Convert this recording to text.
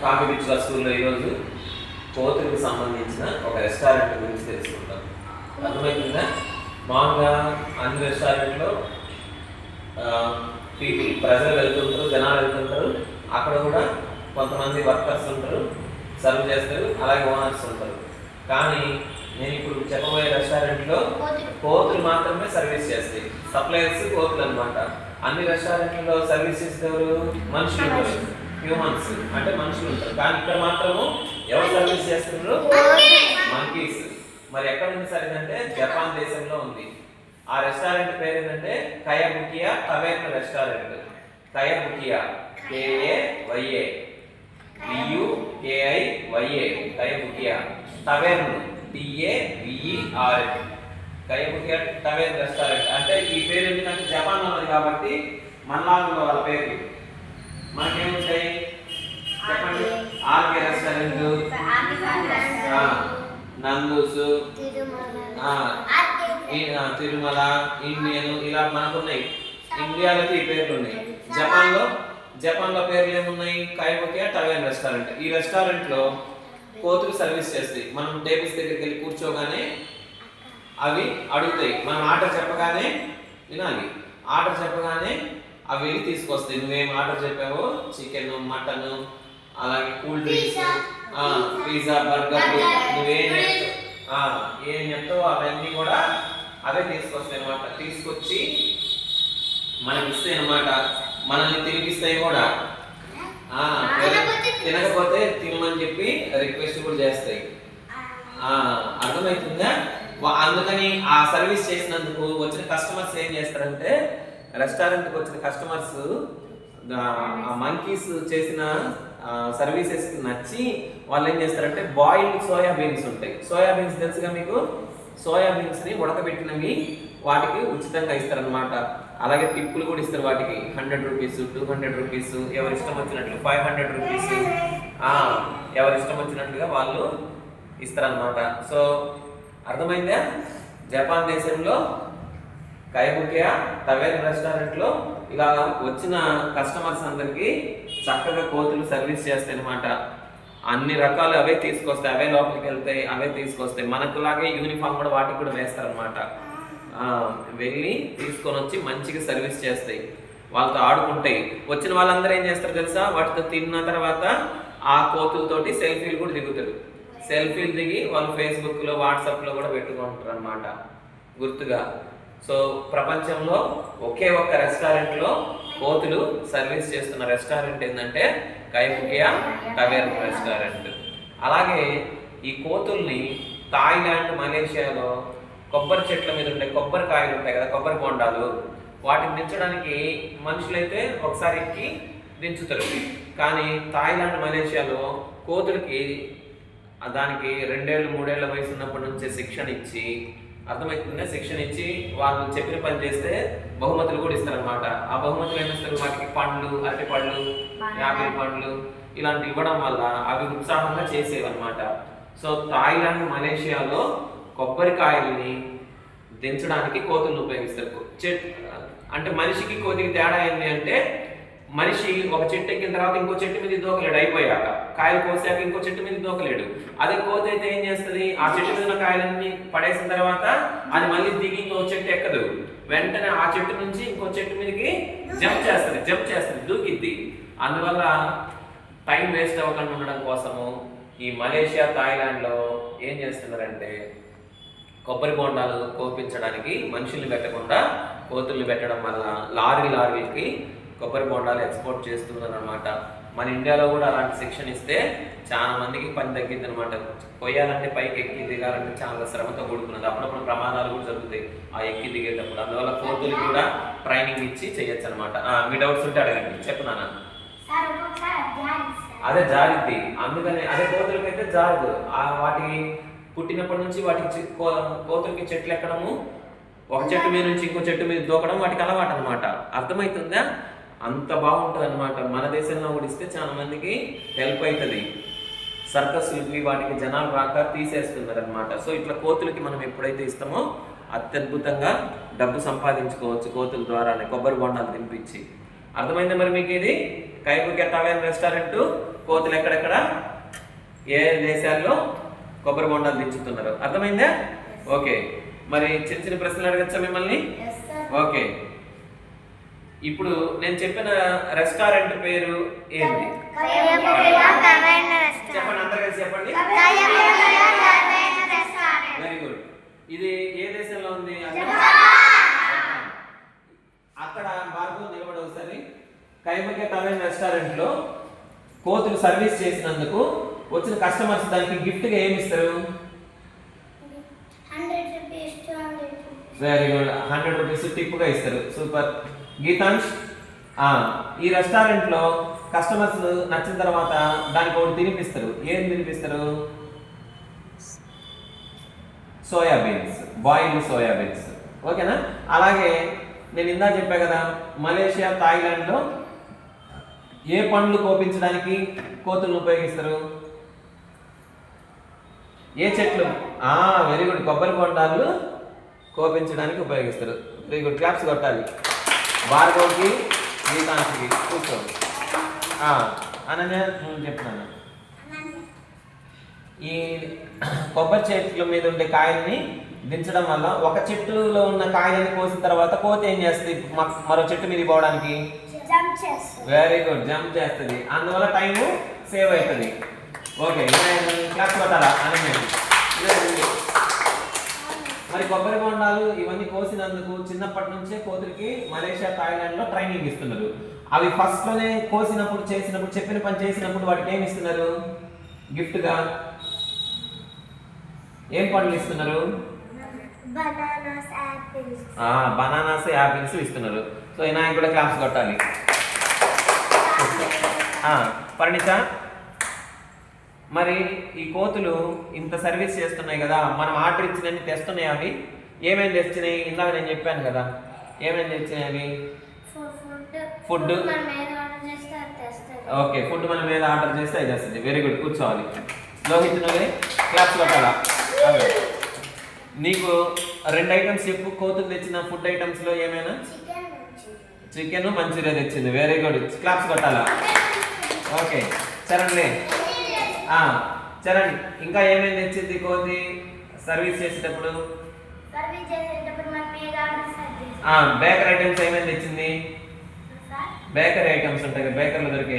Coffee bitch వస్తువుల్లో ఈరోజు. కోతులకు సంబంధించిన ఒక రెస్టారెంట్ గురించి తెలుసుకుంటాం అర్థమవుతుందా? మామూలుగా అన్ని రెస్టారెంట్లో పీపుల్ ప్రజలు వెళ్తుంటారు జనాలు వెళ్తుంటారు. అక్కడ కూడా కొంతమంది వర్కర్స్ ఉంటారు సర్వ్ చేస్తారు అలాగే ఓనర్స్ ఉంటారు. కానీ నేను ఇప్పుడు చెప్పబోయే రెస్టారెంట్లో కోతులు. మాత్రమే సర్వీస్ చేస్తాయి. సప్లయర్స్ కోతులు అన్నమాట. అన్ని రెస్టారెంట్లలో సర్వీస్ చేసేవారు మనుషులు. హ్యూమన్స్ అంటే మనుషులు ఉంటారు. కానీ ఇక్కడ మాత్రము ఎవరు సర్వీస్ చేస్తున్నారు? మంకీస్ మరి ఎక్కడ ఉంది సార్ ఇదంటే జపాన్ దేశంలో ఉంది. ఆ రెస్టారెంట్ పేరు ఏంటంటే Kayabukiya tavern restaurant. Kayabukiya. K A Y A K I Y A Kayabukiya. Tavern. T A V E R Kayabukiya tavern restaurant. అంటే ఈ పేరు ఎందుకంటే జపాన్ ఉన్నది కాబట్టి మన్లాగులో వాళ్ళ పేరు. మనకేముంటాయి చెప్పండి. R K. Restaurant. Nandu's Tirumala. Indian ఇలా మనకున్నాయి. ఇండియాలోకి ఈ పేర్లు ఉన్నాయి జపాన్లో జపాన్లో పేర్లు ఏమున్నాయి కైబోకియా టవేన్ రెస్టారెంట్. ఈ రెస్టారెంట్లో కోతులు సర్వీస్ చేస్తాయి. మనం టేబుల్స్ దగ్గరికి వెళ్ళి కూర్చోగానే అవి అడుగుతాయి. మనం ఆర్డర్ చెప్పగానే వినాలి. ఆర్డర్ చెప్పగానే అవి తీసుకొస్తాయి? నువ్వేం ఆర్డర్ చెప్పావో? చికెన్ మటన్ అలాగే కూల్ డ్రింక్స్ పిజ్జా బర్గర్ నువ్వేం ఏం చెప్తావో అవన్నీ కూడా అవే తీసుకొస్తాయి అనమాట తీసుకొచ్చి మనకి ఇస్తాయి అనమాట మనల్ని తినిపిస్తాయి కూడా. తినకపోతే తినమని చెప్పి రిక్వెస్ట్ కూడా చేస్తాయి. అర్థమవుతుందా? అందుకని ఆ సర్వీస్ చేసినందుకు వచ్చిన కస్టమర్స్ ఏం చేస్తారంటే రెస్టారెంట్కి వచ్చిన కస్టమర్స్ మంకీస్ చేసిన సర్వీసెస్ నచ్చి వాళ్ళు ఏం చేస్తారంటే బాయిల్డ్ సోయా బీన్స్ ఉంటాయి. సోయా బీన్స్ తెలుసుగా మీకు? సోయా బీన్స్ని ఉడకబెట్టినవి వాటికి ఉచితంగా ఇస్తారనమాట అలాగే టిప్పులు కూడా ఇస్తారు వాటికి. Hundred rupees two hundred rupees ఎవరి ఇష్టం వచ్చినట్లు ఫైవ్ హండ్రెడ్ రూపీస్ ఎవరి ఇష్టం వచ్చినట్లుగా వాళ్ళు ఇస్తారనమాట సో అర్థమైందా? జపాన్ దేశంలో కైబుకియా టవేన్ రెస్టారెంట్లో ఇలా వచ్చిన కస్టమర్స్ అందరికి చక్కగా కోతులు సర్వీస్ చేస్తాయి అనమాట అన్ని రకాలు అవే తీసుకొస్తాయి అవే లోపలికి వెళ్తాయి అవే తీసుకొస్తాయి. మనకులాగే యూనిఫామ్ కూడా వాటికి కూడా వేస్తారనమాట వెళ్ళి తీసుకొని వచ్చి మంచిగా సర్వీస్ చేస్తాయి. వాళ్ళతో ఆడుకుంటాయి. వచ్చిన వాళ్ళందరూ ఏం చేస్తారు తెలుసా? వాటితో తిన్న తర్వాత ఆ కోతులతోటి సెల్ఫీలు కూడా దిగుతారు. సెల్ఫీలు దిగి వాళ్ళు ఫేస్బుక్లో వాట్సాప్లో కూడా పెట్టుకుంటారు అనమాట గుర్తుగా. సో ప్రపంచంలో ఒకే ఒక్క రెస్టారెంట్లో కోతులు సర్వీస్ చేస్తున్న రెస్టారెంట్ ఏంటంటే కైపుకియా కవేర్ రెస్టారెంట్. అలాగే ఈ కోతుల్ని థాయిలాండ్ మలేషియాలో కొబ్బరి చెట్ల మీద ఉండే కొబ్బరి కాయలు ఉంటాయి కదా కొబ్బరి బొండాలు వాటిని దించడానికి మనుషులైతే ఒకసారి ఎక్కి దించుతారు. కానీ థాయిలాండ్ మలేషియాలో కోతులకి దానికి రెండేళ్ళు మూడేళ్ళ వయసు ఉన్నప్పటి నుంచే శిక్షణ ఇచ్చి అర్థమవుతుందా శిక్షణ ఇచ్చి వాళ్ళు చెప్పిన పని చేస్తే బహుమతులు కూడా ఇస్తారనమాట ఆ బహుమతులు ఏమిస్తారు వాటికి పండ్లు అరటి పళ్ళు యాపిల్ పండ్లు ఇలాంటి ఇవ్వడం వల్ల అవి ఉత్సాహంగా చేసేవన్నమాట. సో థాయిలాండ్ మలేషియాలో కొబ్బరికాయల్ని దించడానికి కోతులను ఉపయోగిస్తారు. చెట్ అంటే మనిషికి కోతికి తేడా ఏంటి అంటే మనిషి ఒక చెట్టు ఎక్కిన తర్వాత ఇంకో చెట్టు మీద దూకలేడు అయిపోయాక. కాయలు కోసాక ఇంకో చెట్టు మీద దూకలేడు. అదే కోతి అయితే ఏం చేస్తుంది? ఆ చెట్టు మీద ఉన్న కాయలన్నీ పడేసిన తర్వాత అది మళ్ళీ దిగి ఇంకో చెట్టు ఎక్కదు. వెంటనే ఆ చెట్టు నుంచి ఇంకో చెట్టు మీదకి జంప్ చేస్తుంది జంప్ చేస్తుంది దూకిద్ది. అందువల్ల టైం వేస్ట్ అవ్వకుండా ఉండడం కోసము ఈ మలేషియా థాయిలాండ్లో ఏం చేస్తున్నారంటే కొబ్బరి బొండాలు కోపించడానికి మనుషుల్ని పెట్టకుండా కోతుల్ని పెట్టడం వల్ల లారీ లారీలకి కొబ్బరి బొండాలు ఎక్స్పోర్ట్ చేస్తున్నారు అనమాట మన ఇండియాలో కూడా అలాంటి శిక్షణ ఇస్తే చాలా మందికి పని తగ్గింది అనమాట కొయ్యాలంటే పైకి ఎక్కి దిగాలంటే చాలా శ్రమతో కూడుకున్నది. అప్పుడప్పుడు ప్రమాదాలు కూడా జరుగుతాయి. ఆ ఎక్కి దిగేటప్పుడు. అందువల్ల కోతులు కూడా ట్రైనింగ్ ఇచ్చి చేయొచ్చు అనమాట మీ డౌట్స్ ఉంటే అడగండి. చెప్పు నాన్న. అదే జారిద్ది అందుకని అదే కోతులకైతే జారదు. ఆ వాటి పుట్టినప్పటి నుంచి వాటికి కోతులకి చెట్లు ఎక్కడము? ఒక చెట్టు మీద నుంచి ఇంకో చెట్టు మీద దూకడం వాటికి అలవాటు అనమాట అర్థమవుతుందా అంత బాగుంటుంది అనమాట మన దేశంలో కూడా ఇస్తే చాలా మందికి హెల్ప్ అవుతుంది సర్కస్లకి వాటికి జనాలు రాక తీసేస్తున్నారు అనమాట సో ఇట్లా కోతులకి మనం ఎప్పుడైతే ఇస్తామో అత్యద్భుతంగా డబ్బు సంపాదించుకోవచ్చు కోతుల ద్వారానే కొబ్బరి బొండాలు తినిపించి. అర్థమైందా మరి మీకు ఇది? కైబుకి టవెన్ రెస్టారెంట్ కోతులు ఎక్కడెక్కడ? ఏ దేశాల్లో కొబ్బరి బొండాలు దించుతున్నారు అర్థమైందా? ఓకే. మరి చిన్న చిన్న ప్రశ్నలు అడగచ్చా మిమ్మల్ని? ఓకే. ఇప్పుడు నేను చెప్పిన రెస్టారెంట్ పేరు ఏంటి? చెప్పండి అందరు కలిసి చెప్పండి. వెరీ గుడ్ ఇది ఏ దేశంలో ఉంది? అక్కడ. భార్గవ్ నిలబడి ఒకసారి కైమకే టవెన్ రెస్టారెంట్లో కోతులు సర్వీస్ చేసినందుకు వచ్చిన కస్టమర్స్ దానికి గిఫ్ట్గా ఏమి ఇస్తారు? Very good hundred rupees. టిప్గా ఇస్తారు. సూపర్. గీతాంష్ ఈ రెస్టారెంట్లో కస్టమర్స్ నచ్చిన తర్వాత దానికి ఒకటి తినిపిస్తారు. ఏం తినిపిస్తారు? సోయాబీన్స్ బాయిల్డ్ సోయాబీన్స్ ఓకేనా? అలాగే నేను ఇందా చెప్పా కదా మలేషియా థాయిలాండ్లో ఏ పండ్లు కోపించడానికి కోతులను ఉపయోగిస్తారు? ఏ చెట్లు? వెరీ గుడ్ కొబ్బరి బొండాలు కోపించడానికి ఉపయోగిస్తారు. వెరీ గుడ్ క్లాప్స్ కొట్టాలి. భార్గవ్కి గీతాంశకి కూర్చో. అనన్య నువ్వు చెప్తున్నాను ఈ కొబ్బరి చెట్ల మీద ఉండే కాయల్ని దించడం వల్ల ఒక చెట్టులో ఉన్న కాయలని కోసిన తర్వాత కోతి ఏం చేస్తుంది? మరో చెట్టు మీద పోవడానికి? వెరీ గుడ్ జంప్ చేస్తుంది. అందువల్ల టైం సేవ్ అవుతుంది. ఓకే క్లాస్ కొట్టాలా? అనన్య. మరి కొబ్బరి బొండాలు ఇవన్నీ కోసినందుకు చిన్నప్పటి నుంచే కోతులకి మలేషియా థాయిలాండ్లో ట్రైనింగ్ ఇస్తున్నారు. అవి ఫస్ట్లోనే కోసినప్పుడు చేసినప్పుడు చెప్పిన పని చేసినప్పుడు వాటికి ఏమి ఇస్తున్నారు? గిఫ్ట్గా ఏం పండ్లు ఇస్తున్నారు. బనానాస్ యాపిల్స్ ఇస్తున్నారు. సో వినాయకు కూడా క్లాప్స్ కొట్టాలి. పరిణిత? మరి ఈ కోతులు ఇంత సర్వీస్ చేస్తున్నాయి కదా మనం ఆర్డర్ ఇచ్చినవి తెస్తున్నాయి అవి. ఏమేమి తెచ్చినాయి? ఇందాక నేను చెప్పాను కదా. ఏమేమి తెచ్చినాయి అవి? ఏది తెస్తుంది. ఓకే ఫుడ్ మనం మీద ఆర్డర్ చేస్తే అది వస్తుంది వెరీ గుడ్ కూర్చోవాలి. లోహిత్ నువ్వే? క్లాప్స్ కొట్టాలా? అదే. నీకు రెండు ఐటమ్స్ చెప్పు. కోతులు తెచ్చిన ఫుడ్ ఐటమ్స్లో ఏమైనా. Chicken manchuria. తెచ్చింది. వెరీ గుడ్ క్లాప్స్ కొట్టాలా? ఓకే. ఆ, చరణ్ ఇంకా ఏమేమి తెచ్చింది కోతి? సర్వీస్ చేసేటప్పుడు? బేకరీ ఐటమ్స్ ఏమేమి తెచ్చింది? బేకరీ ఐటమ్స్ ఉంటాయి బేకరీలో దొరికే